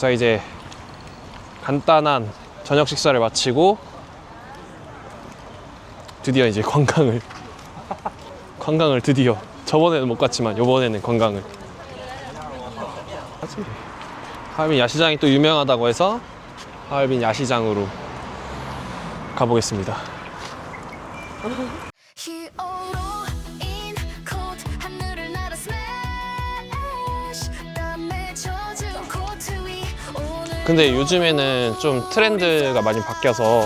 자 이제 간단한 저녁 식사를 마치고 드디어 이제 관광을 관광을 드디어 저번에는 못 갔지만 이번에는 관광을 하얼빈 야시장이 또 유명하다고 해서 하얼빈 야시장으로 가보겠습니다. 근데 요즘에는 좀 트렌드가 많이 바뀌어서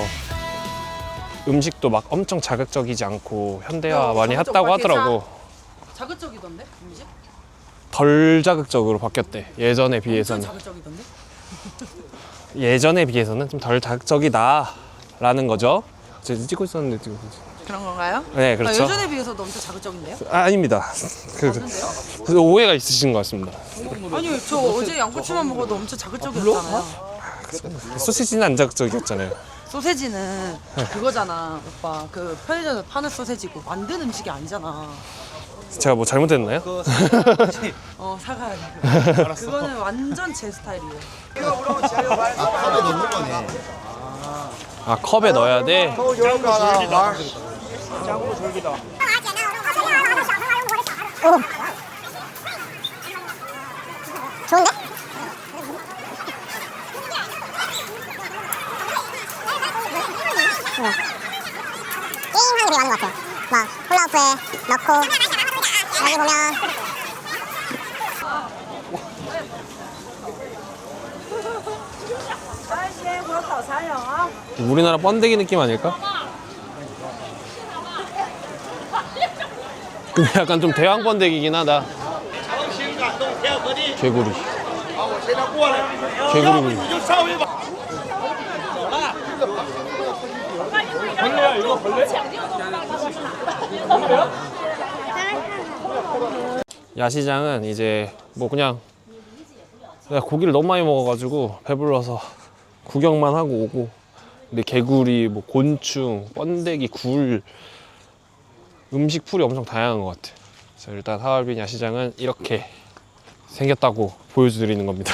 음식도 막 엄청 자극적이지 않고 현대화 어, 많이 자극적 했다고? 하더라고. 자극적이던데 음식? 덜 자극적으로 바뀌었대. 예전에 엄청 비해서는. 자극적이던데? 예전에 비해서는 좀 덜 자극적이다라는 거죠. 제가 찍고 있었는데 지금. 그런 건가요? 네, 그렇죠. 아, 예전에 비해서도 엄청 자극적인데요? 아, 아닙니다. 그? 그 오해가 있으신 것 같습니다. 아니 저 어제 양꼬치만 먹어도 엄청 자극적이었잖아요. 소시지는 안 자극적이었잖아요. 소세지는 그거잖아 오빠 그 편의점에서 파는 소세지고 만든 음식이 아니잖아. 제가 뭐 잘못했나요? 어 사가야 돼. 그거는 완전 제 스타일이에요. 아 컵에 넣어야 돼. 좋은데? 응. 게임하는 게 많은 것 같아요. 막 홀라우프에 넣고 여기 보면 우리나라 번데기 느낌 아닐까? 근데 약간 좀 대왕 번데기긴 하다. 개구리. 개구리. 야시장은 이제 뭐 그냥 내가 고기를 너무 많이 먹어가지고 배불러서 구경만 하고 오고 근데 개구리, 뭐 곤충, 번데기, 굴 음식 풀이 엄청 다양한 것 같아. 그래서 일단 하얼빈 야시장은 이렇게 생겼다고 보여드리는 겁니다.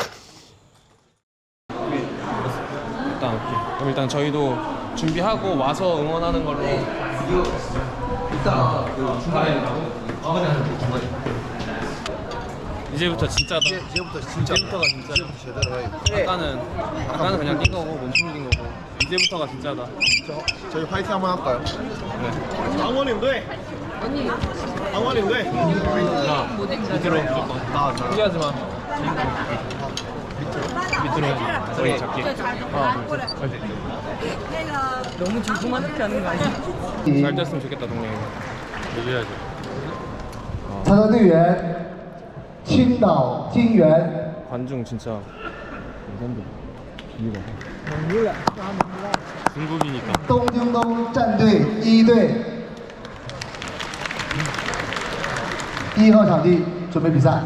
일단 그럼 일단 저희도 준비하고 와서 응원하는 걸로. 일단 그 중간에 중간에 중간에. 이제부터 진짜다. 이제부터 진짜 이제부터가 진짜. 제대로 해. 아까는 아까는 그냥 뛴 거고 몸통 뛴 거고 이제부터가 진짜다. 저, 저희 화이팅 한번 할까요? 강원님 돼. 강원님 돼. 자 밑으로 무조건. 포기하지 마. 밑으로. 소리 작게. 하나, 둘, 셋. 너무 조그맣게 하는 거 아니야? 잘 됐으면 좋겠다 동네. 얘기해야지. 参赛队员青岛金源 관중 진짜 레전드. 이거. 중국이니까. 东京东战队一队， 一号场地准备比赛。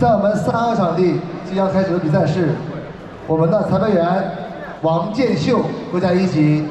在我们三号场地即将开始的比赛是我们的裁判员王建秀国家一级。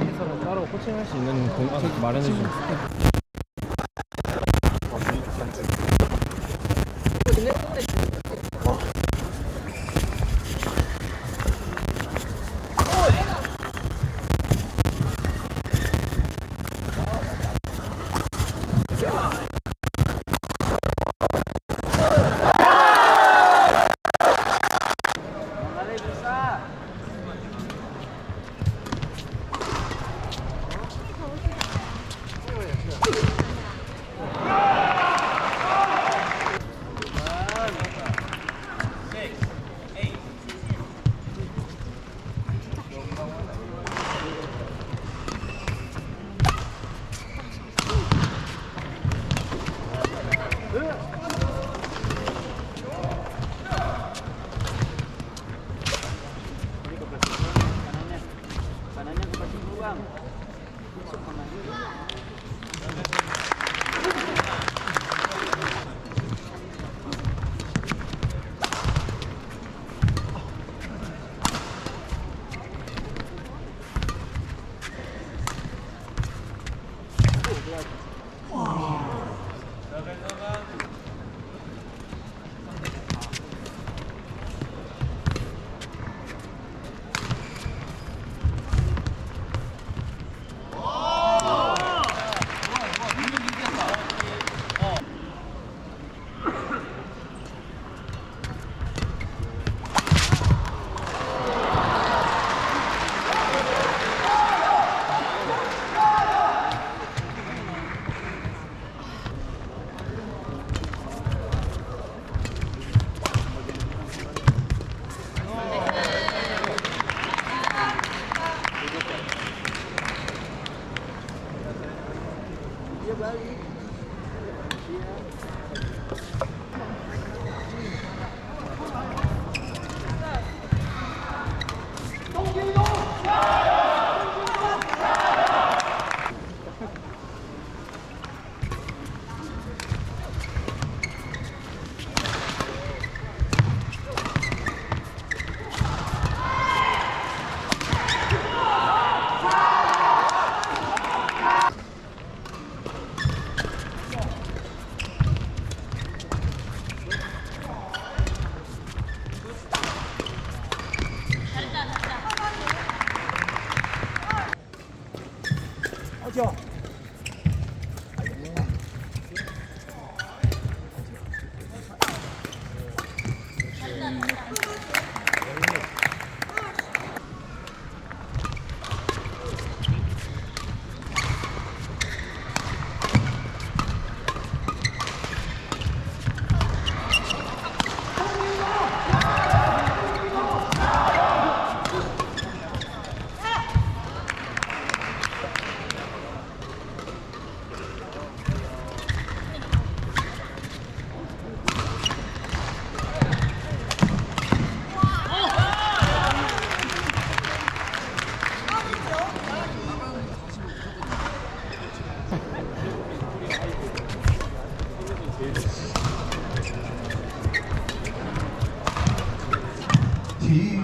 Well,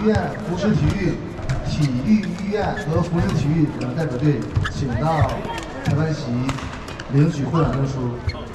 院、福士体育、体育医院和福士体育两个代表队，请到裁判席领取获奖证书。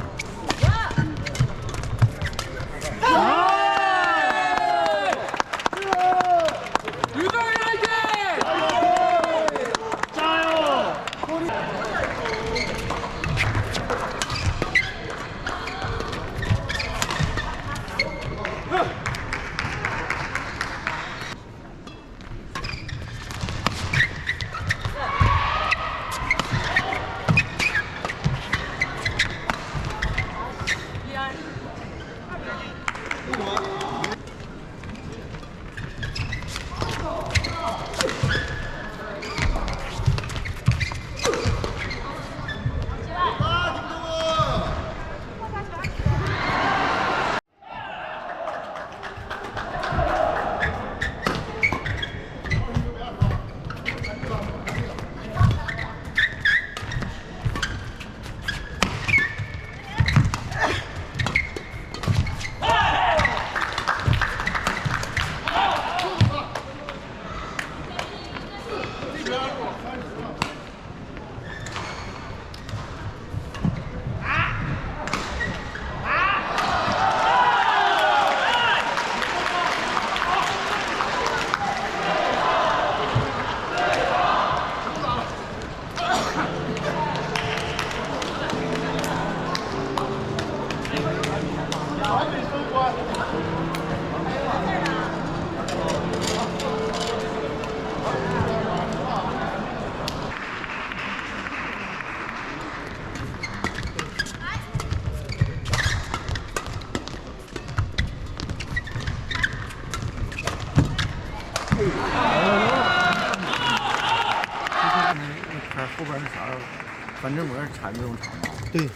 反正膜是缠这种草的，对，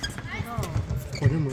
反正膜。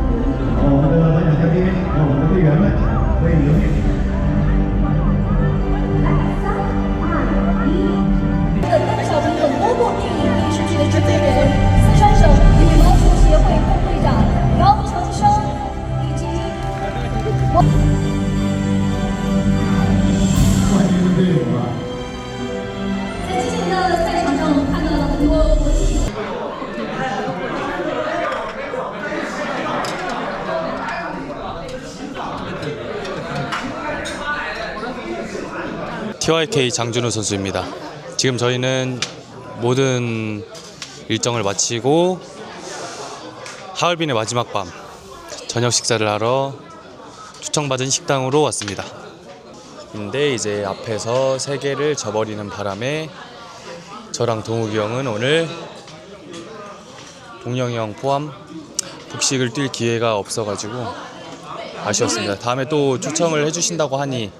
TYK 장준호 선수입니다. 지금 저희는 모든 일정을 마치고 하얼빈의 마지막 밤 저녁 식사를 하러 초청받은 식당으로 왔습니다. 근데 이제 앞에서 세 개를 져버리는 바람에 저랑 동욱이 형은 오늘 동영이 형 포함 복식을 뛸 기회가 없어가지고 아쉬웠습니다. 다음에 또 초청을 해주신다고 하니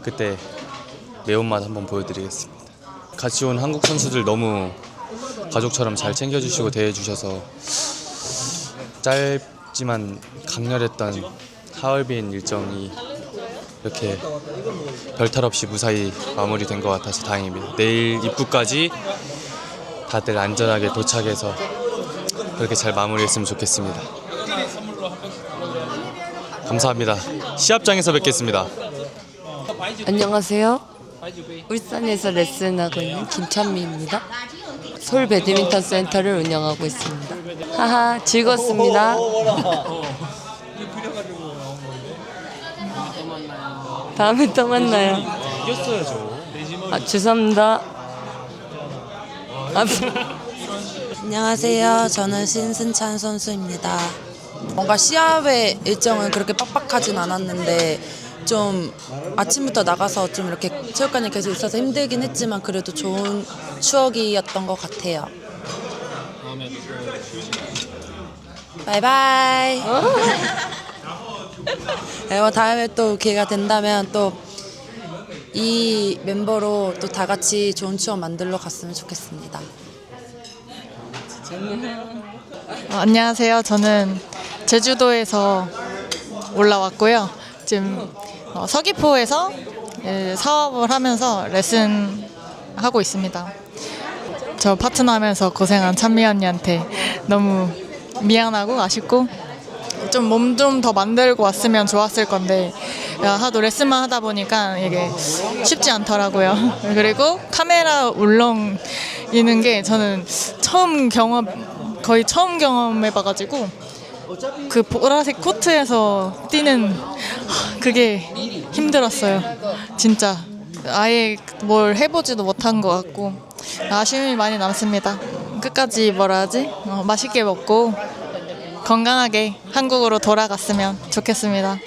그때 매운맛 한번 보여드리겠습니다. 같이 온 한국 선수들 너무 가족처럼 잘 챙겨주시고 대해주셔서 짧지만 강렬했던 하얼빈 일정이 이렇게 별탈 없이 무사히 마무리된 것 같아서 다행입니다. 내일 입구까지 다들 안전하게 도착해서 그렇게 잘 마무리했으면 좋겠습니다. 감사합니다. 시합장에서 뵙겠습니다. 안녕하세요. 울산에서 레슨하고 있는 김찬미입니다. 서울 배드민턴 센터를 운영하고 있습니다. 하하 즐겁습니다. 다음에 또 만나요. 아 죄송합니다. 아, 안녕하세요. 저는 신승찬 선수입니다. 뭔가 시합의 일정은 그렇게 빡빡하진 않았는데 좀 아침부터 나가서 좀 이렇게 체육관에 계속 있어서 힘들긴 했지만 그래도 좋은 추억이었던 것 같아요. 바이바이. 네, 뭐 다음에 또 기회가 된다면 또 이 멤버로 또 다 같이 좋은 추억 만들러 갔으면 좋겠습니다. 어, 안녕하세요. 저는 제주도에서 올라왔고요. 지금 어, 서귀포에서 예, 사업을 하면서 레슨 하고 있습니다. 저 파트너 하면서 고생한 찬미 언니한테 너무 미안하고 아쉽고 좀 몸 좀 더 만들고 왔으면 좋았을 건데 야, 하도 레슨만 하다 보니까 이게 쉽지 않더라고요. 그리고 카메라 울렁이는 게 저는 처음 경험 거의 처음 경험해봐가지고 그 보라색 코트에서 뛰는 그게 힘들었어요. 진짜 아예 뭘 해보지도 못한 것 같고 아쉬움이 많이 남습니다. 끝까지 뭐라 하지? 어, 맛있게 먹고 건강하게 한국으로 돌아갔으면 좋겠습니다.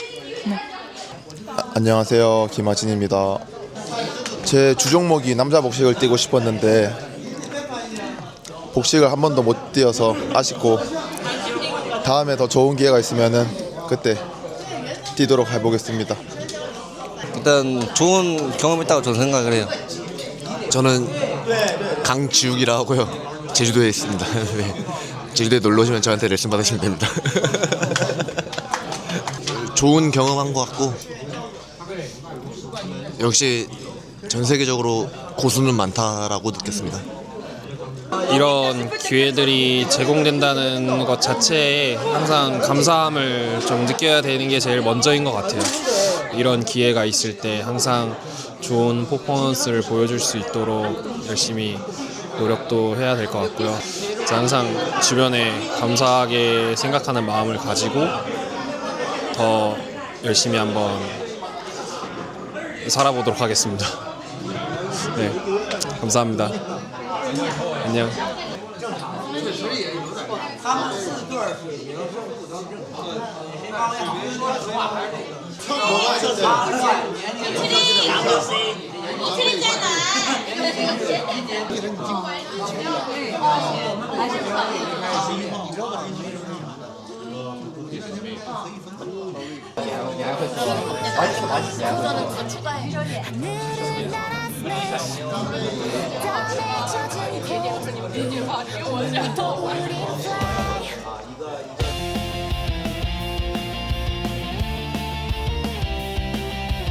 안녕하세요. 김하진입니다. 제 주종목이 남자 복식을 뛰고 싶었는데 복식을 한 번도 못 뛰어서 아쉽고 다음에 더 좋은 기회가 있으면은 그때 뛰도록 해보겠습니다. 일단 좋은 경험이었다고 저는 생각을 해요. 저는 강지욱이라 하고요. 제주도에 있습니다. 네. 제주도에 놀러 오시면 저한테 레슨 받으시면 됩니다. 좋은 경험한 것 같고 역시 전 세계적으로 고수는 많다라고 느꼈습니다. 이런 기회들이 제공된다는 것 자체에 항상 감사함을 좀 느껴야 되는 게 제일 먼저인 것 같아요. 이런 기회가 있을 때 항상 좋은 퍼포먼스를 보여줄 수 있도록 열심히 노력도 해야 될 것 같고요. 항상 주변에 감사하게 생각하는 마음을 가지고 더 열심히 한번 살아보도록 하겠습니다. 네, 감사합니다. 正常，确实也有点。他们四对水平都正常。对，刚要。八岁，年你七零，我七零在哪儿？今年一零。哦，还是可以。你还会？还是好几年。没有，你天天说你弟弟发给我，然后。